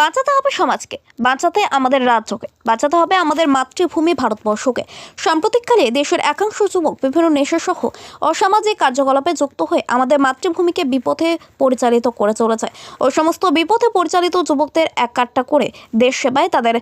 বাঁচাতে হবে সমাজকে, বাঁচাতে আমাদের রাজ্যকে, বাঁচাতে হবে আমাদের মাতৃভূমি ভারতবর্ষকে। সাম্প্রতিককালে দেশের একাংশ যুবক, বিভিন্ন নেশাসহ অসামাজিক কার্যকলাপে যুক্ত হয়ে আমাদের মাতৃভূমিকে বিপথে পরিচালিত করে চলেছে। ওই সমস্ত বিপথে পরিচালিত যুবকদের এক কাট্টা করে দেশ সেবায় তাদের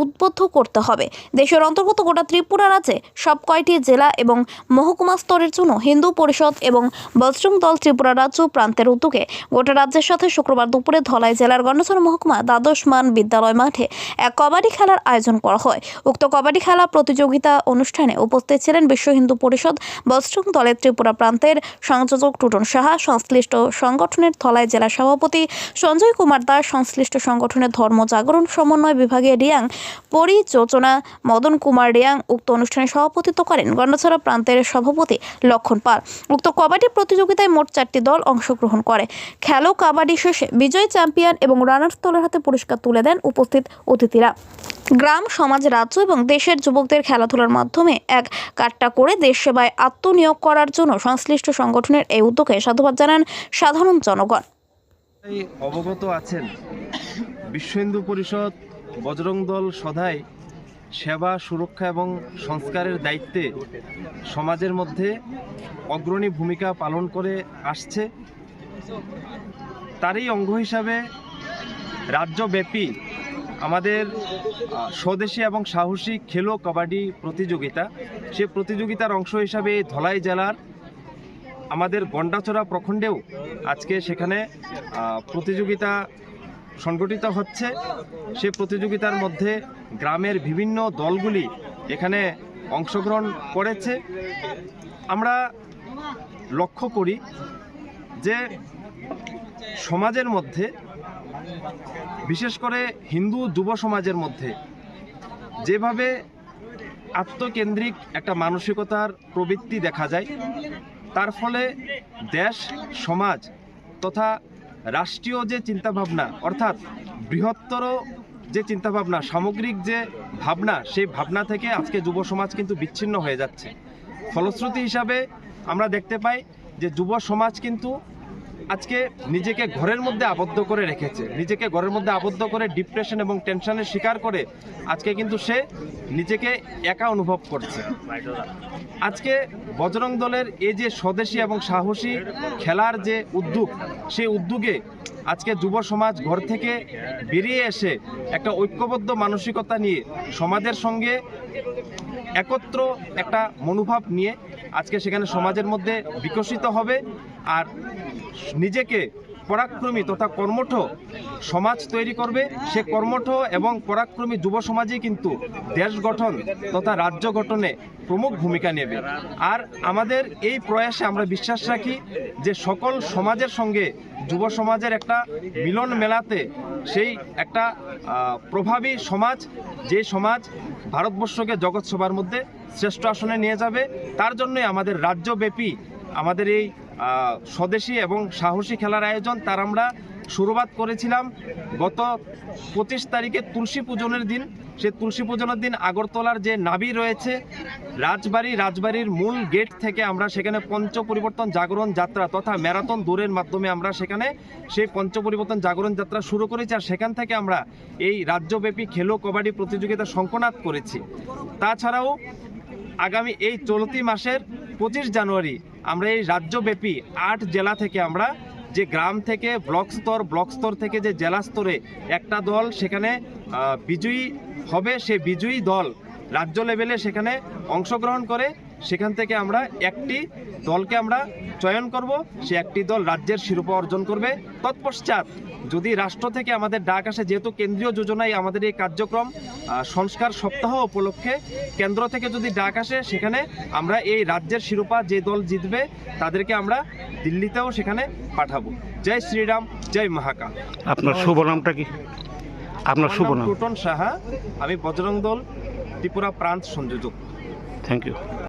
উদ্বুদ্ধ করতে হবে। দেশের অন্তর্গত গোটা ত্রিপুরা রাজ্যে সব কয়টি জেলা এবং মহকুমা স্তরের জন্য হিন্দু পরিষদ এবং বজরং দল ত্রিপুরা রাজ্য প্রান্তের উদ্যোগে গোটা রাজ্যের সাথে শুক্রবার দুপুরে ধলাই জেলার গণেশ্বর মহকুমা দ্বাদশ মান বিদ্যালয় মাঠে এক কবাডি খেলার আয়োজন করা হয়। উক্ত কবাডি খেলা প্রতিযোগিতা অনুষ্ঠানে উপস্থিত ছিলেন বিশ্ব হিন্দু পরিষদ বজরং দলের ত্রিপুরা প্রান্তের সংযোজক টুটন সাহা, সংশ্লিষ্ট সংগঠনের থলায় জেলা সভাপতি সঞ্জয় কুমার দাস, সংশ্লিষ্ট সংগঠনের ধর্ম জাগরণ সমন্বয় বিভাগের রিয়াং পরিযোজনা মদন কুমার রিয়াং উক্ত অনুষ্ঠানে সভাপতিত্ব করেন গন্ডছড়া প্রান্তের সভাপতি লক্ষণ পাল। উক্ত কবাডি প্রতিযোগিতায় মোট চারটি দল অংশগ্রহণ করে। খেলো কাবাডি শেষে বিজয় চ্যাম্পিয়ন এবং রানার্স দলের হাতে পুরস্কার তুলে দেন উপস্থিত অতিথিরা। গ্রাম, সমাজ, রাজ্য এবং দেশের যুবকদের খেলাধুলার মাধ্যমে এক কাট্টা করে দেশ সেবায় আত্মনিয়োগ করার জন্য সংশ্লিষ্ট সংগঠনের এই উদ্যোগে সাধুবাদ জানান সাধারণ জনগণ। অবগত আছেন বিশ্ব হিন্দু পরিষদ বজরং দল সদাই সেবা, সুরক্ষা এবং সংস্কারের দায়িত্বে সমাজের মধ্যে অগ্রণী ভূমিকা পালন করে আসছে। তারই অঙ্গ হিসাবে রাজ্যব্যাপী আমাদের স্বদেশী এবং সাহসী খেলো কাবাডি প্রতিযোগিতা। সে প্রতিযোগিতার অংশ হিসাবে ধলাই জেলার আমাদের গন্ডাচড়া প্রখণ্ডেও আজকে সেখানে প্রতিযোগিতা সংগঠিত হচ্ছে। সে প্রতিযোগিতার মধ্যে গ্রামের বিভিন্ন দলগুলি এখানে অংশগ্রহণ করেছে। আমরা লক্ষ্য করি যে সমাজের মধ্যে বিশেষ করে হিন্দু যুব সমাজের মধ্যে, যেভাবে আত্মকেন্দ্রিক একটা মানসিকতার প্রবৃত্তি দেখা যায়, তার ফলে দেশ, সমাজ তথা রাষ্ট্রীয় যে চিন্তাভাবনা, অর্থাৎ বৃহত্তর যে চিন্তাভাবনা, সামগ্রিক যে ভাবনা, সেই ভাবনা থেকে আজকে যুব সমাজ কিন্তু বিচ্ছিন্ন হয়ে যাচ্ছে। ফলশ্রুতি হিসাবে আমরা দেখতে পাই যে যুব সমাজ কিন্তু আজকে নিজেকে ঘরের মধ্যে আবদ্ধ করে রেখেছে। নিজেকে ঘরের মধ্যে আবদ্ধ করে ডিপ্রেশন এবং টেনশনের শিকার করে আজকে কিন্তু সে নিজেকে একা অনুভব করছে। আজকে বজরং দলের এই যে স্বদেশী এবং সাহসী খেলার যে উদ্যোগ, সেই উদ্যোগে আজকে যুব সমাজ ঘর থেকে বেরিয়ে এসে একটা ঐক্যবদ্ধ মানসিকতা নিয়ে সমাজের সঙ্গে একত্র একটা মনোভাব নিয়ে আজকে সেখানে সমাজের মধ্যে বিকশিত হবে আর নিজেকে পরাক্রমী তথা কর্মঠ সমাজ তৈরি করবে। সে কর্মঠ এবং পরাক্রমী যুব সমাজই কিন্তু দেশ গঠন তথা রাজ্য গঠনে প্রমুখ ভূমিকা নেবে। আর আমাদের এই প্রয়াসে আমরা বিশ্বাস রাখি যে সকল সমাজের সঙ্গে যুব সমাজের একটা মিলন মেলাতে সেই একটা প্রভাবী সমাজ, যে সমাজ ভারতবর্ষকে জগৎ সভার মধ্যে শ্রেষ্ঠ আসনে নিয়ে যাবে। তার জন্যই আমাদের রাজ্যব্যাপী আমাদের এই স্বদেশী এবং সাহসী খেলার আয়োজন, তার আমরা শুরুবাত করেছিলাম গত পঁচিশ তারিখে তুলসী পূজনের দিন। সে তুলসী পূজনের দিন আগরতলার যে নাবি রয়েছে, রাজবাড়ি, রাজবাড়ির মূল গেট থেকে আমরা সেখানে পঞ্চ পরিবর্তন জাগরণ যাত্রা তথা ম্যারাথন দৌড়ের মাধ্যমে আমরা সেখানে সেই পঞ্চ পরিবর্তন জাগরণ যাত্রা শুরু করেছি আর সেখান থেকে আমরা এই রাজ্যব্যাপী খেলো কবাডি প্রতিযোগিতা সংকনাত করেছি। তাছাড়াও আগামী এই চলতি মাসের পঁচিশ জানুয়ারি, আমরা এই রাজ্যব্যাপী আট জেলা থেকে আমরা যে গ্রাম থেকে ব্লক স্তর ব্লক স্তর থেকে যে জেলা স্তরে একটা দল সেখানে বিজয়ী হবে, সে বিজয়ী দল রাজ্য লেভেলে সেখানে অংশগ্রহণ করে সেখান থেকে আমরা একটি দলকে আমরা চয়ন করব। সে একটি দল রাজ্যের শিরোপা অর্জন করবে। তৎপশ্চাৎ যদি রাষ্ট্র থেকে আমাদের ডাক আসে যেহেতু কেন্দ্রীয় যোজনায় আমাদের এই কার্যক্রম সংস্কার সপ্তাহ উপলক্ষে কেন্দ্র থেকে যদি ডাক আসে সেখানে আমরা এই রাজ্যের শিরোপা যে দল জিতবে তাদেরকে আমরা দিল্লিতেও সেখানে পাঠাবো। জয় শ্রীরাম জয় মহাকাল। আপনার শুভ নামটা কি? আপনার শুভ নাম নাম। টুটন সাহা। আমি বজরং দল ত্রিপুরা প্রান্ত সংযোজক। Thank you